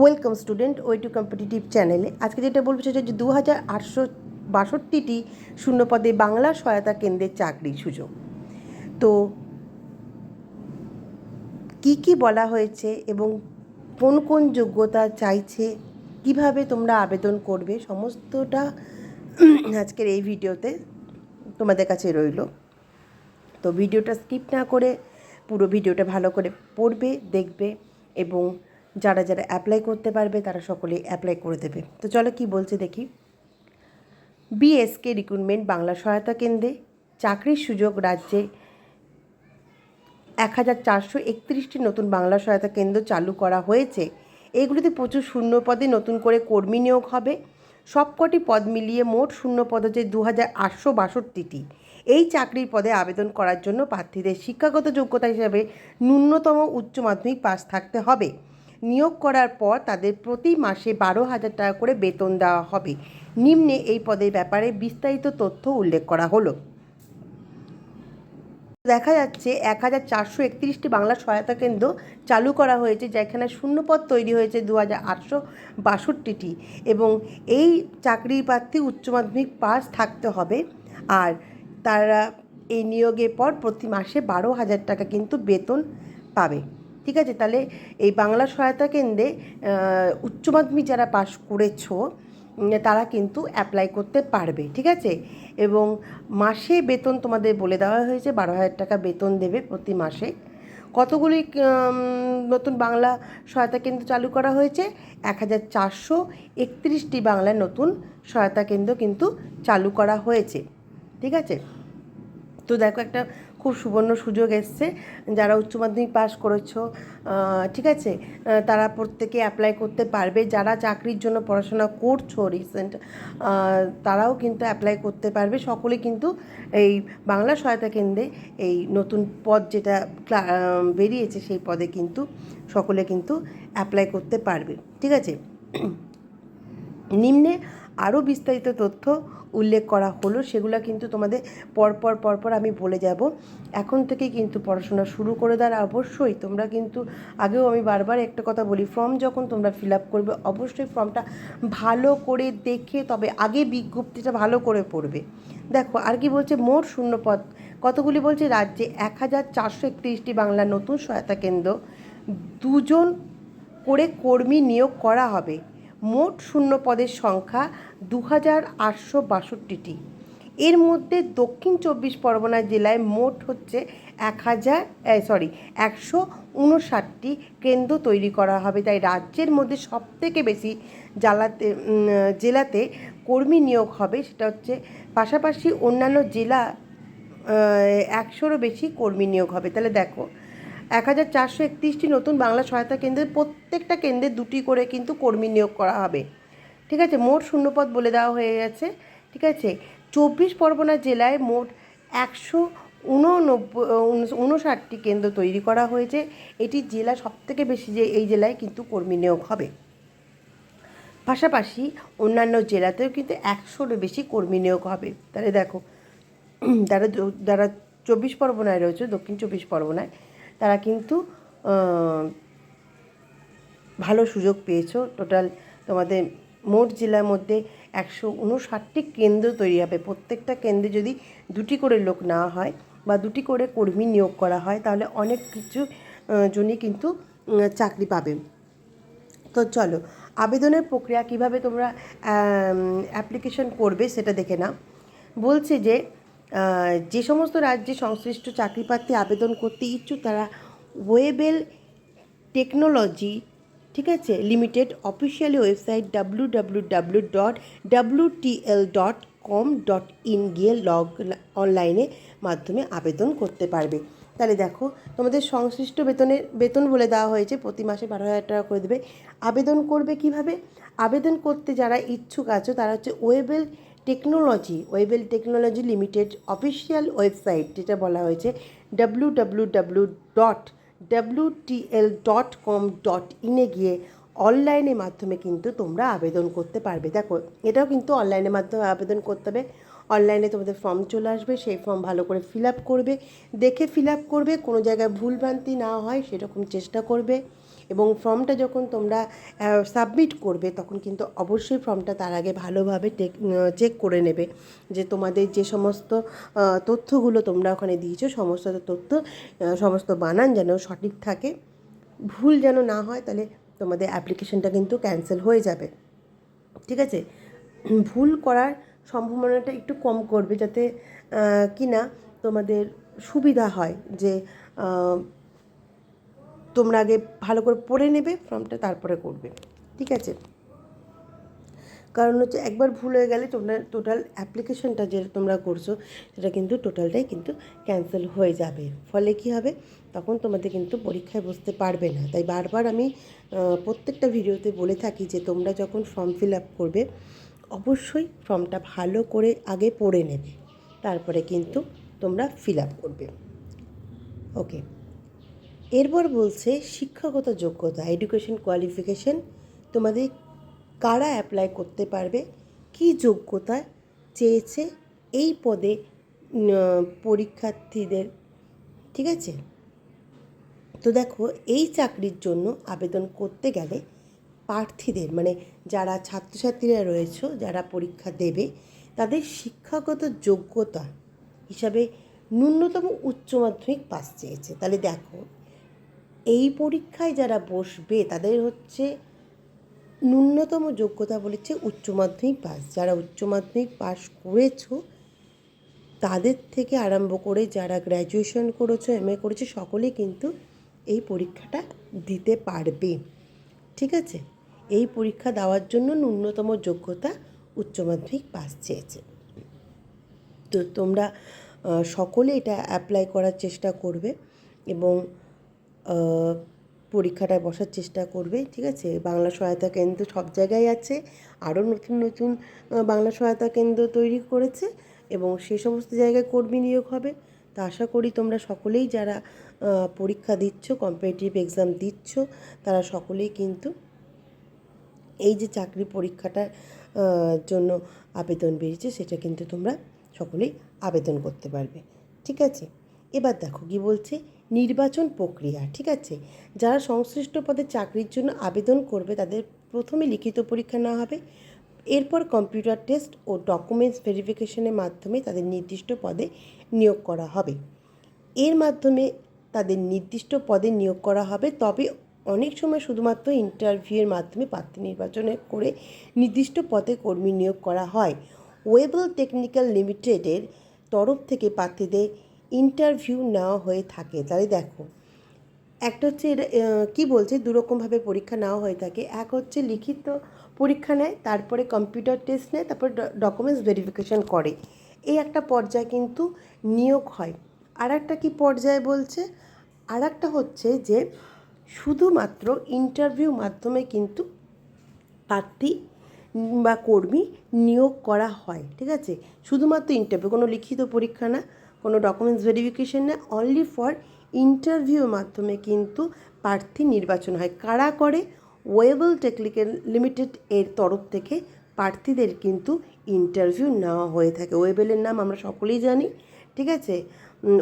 Welcome student way to competitive চ্যানেলে আজকে যেটা বলব সেটা হচ্ছে দু হাজার আটশো বাষট্টিটি শূন্যপদে বাংলা সহায়তা কেন্দ্রের চাকরির সুযোগ। তো কি কি বলা হয়েছে এবং কোন কোন যোগ্যতা চাইছে, কীভাবে তোমরা আবেদন করবে, সমস্তটা আজকের এই ভিডিওতে তোমাদের কাছে রইল। তো ভিডিওটা স্কিপ না করে পুরো ভিডিওটা ভালো করে পড়বে, দেখবে এবং যারা যারা অ্যাপ্লাই করতে পারবে, তারা সকলেই অ্যাপ্লাই করে দেবে। তো চলো কি বলছে দেখি। বিএসকে রিক্রুটমেন্ট বাংলা সহায়তা কেন্দ্রে চাকরির সুযোগ রাজ্যে এক হাজার চারশো একত্রিশটি নতুন বাংলা সহায়তা কেন্দ্র চালু করা হয়েছে। এইগুলিতে প্রচুর শূন্য পদে নতুন করে কর্মী নিয়োগ হবে। সবকটি পদ মিলিয়ে মোট শূন্য পদ হচ্ছে দু হাজার আটশো বাষট্টিটি। এই চাকরির পদে আবেদন করার জন্য প্রার্থীদের শিক্ষাগত যোগ্যতা হিসাবে ন্যূনতম উচ্চ মাধ্যমিক পাস থাকতে হবে। নিয়োগ করার পর তাদের প্রতি মাসে বারো হাজার টাকা করে বেতন দেওয়া হবে। নিম্নে এই পদের ব্যাপারে বিস্তারিত তথ্য উল্লেখ করা হলো। দেখা যাচ্ছে এক হাজার চারশো একত্রিশটি বাংলা সহায়তা কেন্দ্র চালু করা হয়েছে, যেখানে শূন্যপদ তৈরি হয়েছে দু হাজার আটশো বাষট্টিটি এবং এই চাকরির প্রার্থী উচ্চ মাধ্যমিক পাস থাকতে হবে আর তারা এই নিয়োগের পর প্রতি মাসে বারো হাজার টাকা কিন্তু বেতন পাবে। ঠিক আছে? তাহলে এই বাংলা সহায়তা কেন্দ্রে উচ্চ মাধ্যমিক যারা পাশ করেছ তারা কিন্তু অ্যাপ্লাই করতে পারবে, ঠিক আছে? এবং মাসে বেতন তোমাদের বলে দেওয়া হয়েছে, বারো হাজার টাকা বেতন দেবে প্রতি মাসে। কতগুলি নতুন বাংলা সহায়তা কেন্দ্র চালু করা হয়েছে? এক হাজার চারশো একত্রিশটি বাংলার নতুন সহায়তা কেন্দ্র কিন্তু চালু করা হয়েছে, ঠিক আছে? তো দেখো একটা খুব সুবর্ণ সুযোগ এসছে। যারা উচ্চ মাধ্যমিক পাস করেছ ঠিক আছে? তারা প্রত্যেকে অ্যাপ্লাই করতে পারবে। যারা চাকরির জন্য পড়াশোনা করছ রিসেন্ট তারাও কিন্তু অ্যাপ্লাই করতে পারবে। সকলে কিন্তু এই বাংলা সহায়তা কেন্দ্রে এই নতুন পদ যেটা বেরিয়েছে সেই পদে কিন্তু সকলে কিন্তু অ্যাপ্লাই করতে পারবে। ঠিক আছে? নিম্নে আরও বিস্তারিত তথ্য উল্লেখ করা হলো, সেগুলো কিন্তু তোমাদের পরপর পরপর আমি বলে যাব। এখন থেকেই কিন্তু পড়াশোনা শুরু করে দেওয়ার অবশ্যই তোমরা কিন্তু আগেও আমি বারবার একটা কথা বলি, ফর্ম যখন তোমরা ফিল আপ করবে, অবশ্যই ফর্মটা ভালো করে দেখে, তবে আগে বিজ্ঞপ্তিটা ভালো করে পড়বে। দেখো, আর কি বলছে? মোট শূন্য পদ কতগুলি বলছে? রাজ্যে এক হাজার চারশো একত্রিশটি বাংলা নতুন সহায়তা কেন্দ্র, দুজন করে কর্মী নিয়োগ করা হবে। মোট শূন্য পদের সংখ্যা দু হাজার আটশো বাষট্টিটি। এর মধ্যে দক্ষিণ চব্বিশ পরগনা জেলায় মোট হচ্ছে এক হাজার সরি একশো উনষাটটি কেন্দ্র তৈরি করা হবে। তাই রাজ্যের মধ্যে সবথেকে বেশি জ্বালাতে জেলাতে কর্মী নিয়োগ হবে। সেটা হচ্ছে পাশাপাশি অন্যান্য জেলা একশোরও বেশি কর্মী নিয়োগ হবে। তাহলে দেখো এক হাজার চারশো একত্রিশটি নতুন বাংলা সহায়তা কেন্দ্রের প্রত্যেকটা কেন্দ্রে দুটি করে কিন্তু কর্মী নিয়োগ করা হবে। ঠিক আছে? মোট শূন্যপদ বলে দেওয়া হয়ে গেছে। ঠিক আছে? চব্বিশ পরগনা জেলায় মোট একশো উনষাটটি কেন্দ্র তৈরি করা হয়েছে। এটি জেলা সবথেকে বেশি যে এই জেলায় কিন্তু কর্মী নিয়োগ হবে। পাশাপাশি অন্যান্য জেলাতেও কিন্তু একশোরও বেশি কর্মী নিয়োগ হবে। তাহলে দেখো য- যারা চব্বিশ পরগনায় রয়েছে, দক্ষিণ চব্বিশ পরগনায় তারা কিন্তু ভালো সুযোগ পেয়েছ। টোটাল তোমাদের মোট জেলার মধ্যে একশো উনষাটটি কেন্দ্র তৈরি হবে। প্রত্যেকটা কেন্দ্রে যদি দুটি করে লোক নেওয়া হয় বা দুটি করে কর্মী নিয়োগ করা হয়, তাহলে অনেক কিছু জনই কিন্তু চাকরি পাবে। তো চলো, আবেদনের প্রক্রিয়া কীভাবে তোমরা অ্যাপ্লিকেশন করবে সেটা দেখে নাও। বলছে যে যে সমস্ত রাজ্যে সংশ্লিষ্ট চাকরি প্রার্থী আবেদন করতে ইচ্ছুক, তারা ওয়েবেল টেকনোলজি ঠিক আছে limited officially website W W W dot W TL dot com dot in গিয়ে লগ অনলাইনে মাধ্যমে আবেদন করতে পারবে। তাহলে দেখো, তোমাদের সংশ্লিষ্ট বেতনের বেতন বলে দেওয়া হয়েছে, প্রতি মাসে বারো হাজার টাকা করে দেবে। আবেদন করবে কীভাবে? আবেদন করতে যারা ইচ্ছুক আছো, তারা হচ্ছে Webel technology Webel technology limited official website যেটা বলা হয়েছে W W W dot WTL dot com dot ইনে গিয়ে অনলাইনের মাধ্যমে কিন্তু তোমরা আবেদন করতে পারবে। দেখো, এটাও কিন্তু অনলাইনের মাধ্যমে আবেদন করতে হবে। অনলাইনে তোমাদের ফর্ম চলে আসবে, সেই ফর্ম ভালো করে ফিল আপ করবে। দেখে ফিল আপ করবে, কোনো জায়গায় ভুলভ্রান্তি না হয়, সেরকম চেষ্টা করবে। এবং ফর্মটা যখন তোমরা সাবমিট করবে, তখন কিন্তু অবশ্যই ফর্মটা তার আগে ভালোভাবে চেক করে নেবে যে তোমাদের যে সমস্ত তথ্যগুলো তোমরা ওখানে দিয়েছ, সমস্ত তথ্য সমস্ত বানান যেন সঠিক থাকে। ভুল যেন না হয়, তাহলে তোমাদের অ্যাপ্লিকেশনটা কিন্তু ক্যান্সেল হয়ে যাবে। ঠিক আছে? ভুল করার সম্ভাবনাটা একটু কম করবে যাতে কি না তোমাদের সুবিধা হয় যে তোমরা আগে ভালো করে পড়ে নেবে, ফর্মটা তারপরে করবে। ঠিক আছে? কারণ হচ্ছে একবার ভুল হয়ে গেলে তোমরা টোটাল অ্যাপ্লিকেশনটা যেটা তোমরা করছ, সেটা কিন্তু টোটালটাই কিন্তু ক্যান্সেল হয়ে যাবে। ফলে কি হবে? তখন তোমাদের কিন্তু পরীক্ষায় বসতে পারবে না। তাই বারবার আমি প্রত্যেকটা ভিডিওতে বলে থাকি যে তোমরা যখন ফর্ম ফিল আপ করবে, অবশ্যই ফর্মটা ভালো করে আগে পড়ে নেবে। তারপরে কিন্তু তোমরা ফিল আপ করবে। ওকে এরপর বলছে, শিক্ষাগত যোগ্যতা এডুকেশন কোয়ালিফিকেশন তোমাদের কারা অ্যাপ্লাই করতে পারবে, কি যোগ্যতা চেয়েছে, এই পদে পরীক্ষার্থীদের, ঠিক আছে? তো দেখো, এই চাকরির জন্য আবেদন করতে গেলে প্রার্থীদের মানে যারা ছাত্রছাত্রীরা রয়েছে, যারা পরীক্ষা দেবে, তাদের শিক্ষাগত যোগ্যতা হিসাবে ন্যূনতম উচ্চ মাধ্যমিক পাস চেয়েছে। তাহলে দেখো এই পরীক্ষায় যারা বসবে, তাদের হচ্ছে ন্যূনতম যোগ্যতা বলেছে উচ্চ মাধ্যমিক পাস। যারা উচ্চ মাধ্যমিক পাস করেছ, তাদের থেকে আরম্ভ করে যারা গ্র্যাজুয়েশন করেছ এম এ করেছ, সকলেই কিন্তু এই পরীক্ষাটা দিতে পারবে। ঠিক আছে? এই পরীক্ষা দেওয়ার জন্য ন্যূনতম যোগ্যতা উচ্চ মাধ্যমিক পাস চেয়েছে। তো তোমরা সকলে এটা অ্যাপ্লাই করার চেষ্টা করবে এবং পরীক্ষাটায় বসার চেষ্টা করবে, ঠিক আছে? বাংলা সহায়তা কেন্দ্র সব জায়গায় আছে, আরও নতুন নতুন বাংলা সহায়তা কেন্দ্র তৈরি করেছে এবং সেই সমস্ত জায়গায় কর্মী নিয়োগ হবে। তা আশা করি তোমরা সকলেই যারা পরীক্ষা দিচ্ছ কম্পিটিটিভ এক্সাম দিচ্ছ, তারা সকলেই কিন্তু এই যে চাকরি পরীক্ষাটার জন্য আবেদন বেরিয়েছে, সেটা কিন্তু তোমরা সকলেই আবেদন করতে পারবে, ঠিক আছে? এবার দেখো কি বলছে নির্বাচন প্রক্রিয়া, ঠিক আছে? যারা সংশ্লিষ্ট পদে চাকরির জন্য আবেদন করবে, তাদের প্রথমে লিখিত পরীক্ষা নেওয়া হবে। এরপর কম্পিউটার টেস্ট ও ডকুমেন্টস ভেরিফিকেশনের মাধ্যমে তাদের নির্দিষ্ট পদে নিয়োগ করা হবে। এর মাধ্যমে তাদের নির্দিষ্ট পদে নিয়োগ করা হবে। তবে অনেক সময় শুধুমাত্র ইন্টারভিউয়ের মাধ্যমে প্রার্থী নির্বাচনে করে নির্দিষ্ট পদে কর্মী নিয়োগ করা হয়। ওয়েবল টেকনিক্যাল লিমিটেডের তরফ থেকে প্রার্থীদের ইন্টারভিউ নেওয়া হয়ে থাকে। তাহলে দেখো, একটা হচ্ছে কি বলছে? দুরকমভাবে পরীক্ষা নেওয়া হয়ে থাকে। এক হচ্ছে লিখিত পরীক্ষা নেয়, তারপরে কম্পিউটার টেস্ট নেয়, তারপরে ডকুমেন্টস ভেরিফিকেশন করে। এই একটা পর্যায়ে কিন্তু নিয়োগ হয়। আর একটা কী পর্যায়ে বলছে? আর একটা হচ্ছে যে, শুধুমাত্র ইন্টারভিউ মাধ্যমে কিন্তু প্রার্থী বা কর্মী নিয়োগ করা হয়, ঠিক আছে? শুধুমাত্র ইন্টারভিউ কোনো লিখিত পরীক্ষা না। কোনো ডকুমেন্টস ভেরিফিকেশন না অনলি ফর ইন্টারভিউর মাধ্যমে কিন্তু প্রার্থী নির্বাচন হয়। কারা করে? ওয়েবল টেকনিক্যাল লিমিটেড এর তরফ থেকে প্রার্থীদের কিন্তু ইন্টারভিউ নেওয়া হয়ে থাকে। ওয়েবেলের নাম আমরা সকলেই জানি, ঠিক আছে?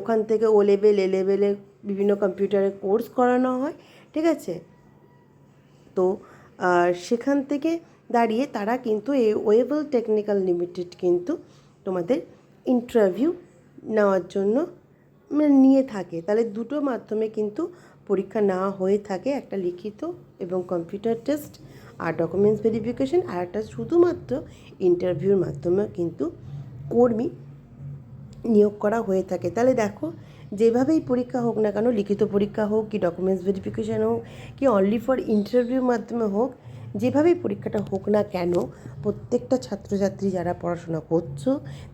ওখান থেকে ও লেভেল এ লেভেলের বিভিন্ন কম্পিউটারের কোর্স করানো হয়, ঠিক আছে? তো সেখান থেকে দাঁড়িয়ে তারা কিন্তু এই ওয়েবল টেকনিক্যাল লিমিটেড কিন্তু তোমাদের ইন্টারভিউ নেওয়ার জন্য মানে নিয়ে থাকে। তাহলে দুটো মাধ্যমে কিন্তু পরীক্ষা নেওয়া হয়ে থাকে একটা লিখিত এবং কম্পিউটার টেস্ট আর ডকুমেন্টস ভেরিফিকেশন আর একটা শুধুমাত্র ইন্টারভিউর মাধ্যমে কিন্তু কর্মী নিয়োগ করা হয়ে থাকে। তাহলে দেখো, যেভাবেই পরীক্ষা হোক না কেন, লিখিত পরীক্ষা হোক, কি ডকুমেন্টস ভেরিফিকেশান হোক, কি অনলি ফর ইন্টারভিউর মাধ্যমে হোক যেভাবেই পরীক্ষাটা হোক না কেন প্রত্যেকটা ছাত্রছাত্রী যারা পড়াশোনা করছ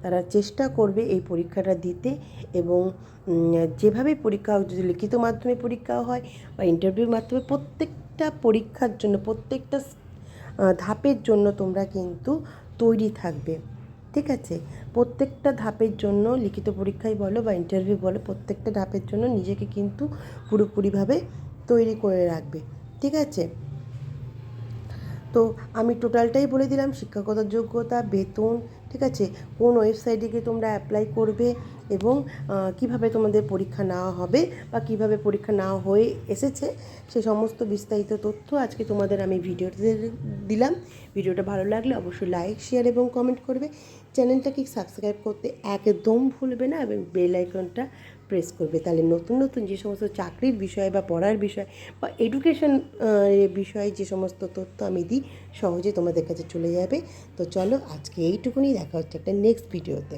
তারা চেষ্টা করবে এই পরীক্ষাটা দিতে এবং উম, যেভাবেই পরীক্ষা হোক যদি লিখিত মাধ্যমে পরীক্ষা হয় বা ইন্টারভিউর মাধ্যমে প্রত্যেকটা পরীক্ষার জন্য প্রত্যেকটা ধাপের জন্য তোমরা কিন্তু তৈরি থাকবে। ঠিক আছে? প্রত্যেকটা ধাপের জন্য লিখিত পরীক্ষাই বলো বা ইন্টারভিউ বলো প্রত্যেকটা ধাপের জন্য নিজেকে কিন্তু পুরোপুরিভাবে তৈরি করে রাখবে। ঠিক আছে? তো আমি টোটালটাই বলে দিলাম, শিক্ষাগত যোগ্যতা, বেতন, ঠিক আছে? কোন ওয়েবসাইটে গিয়ে তোমরা অ্যাপ্লাই করবে এবং কীভাবে তোমাদের পরীক্ষা নেওয়া হবে বা কীভাবে পরীক্ষা নেওয়া হয়ে এসেছে সে সমস্ত বিস্তারিত তথ্য আজকে তোমাদের আমি ভিডিওতে দিলাম। ভিডিওটা ভালো লাগলে অবশ্যই লাইক শেয়ার এবং কমেন্ট করবে। চ্যানেলটাকে সাবস্ক্রাইব করতে একদম ভুলবে না এবং বেল আইকনটা প্রেস করবে। তাহলে নতুন নতুন যে সমস্ত চাকরির বিষয় বা পড়ার বিষয় বা এডুকেশন বিষয়ে যে সমস্ত তথ্য আমি দিই, সহজে তোমাদের কাছে চলে যাবে। তো চলো আজকে এইটুকুনি, দেখা হচ্ছে একটা নেক্সট ভিডিওতে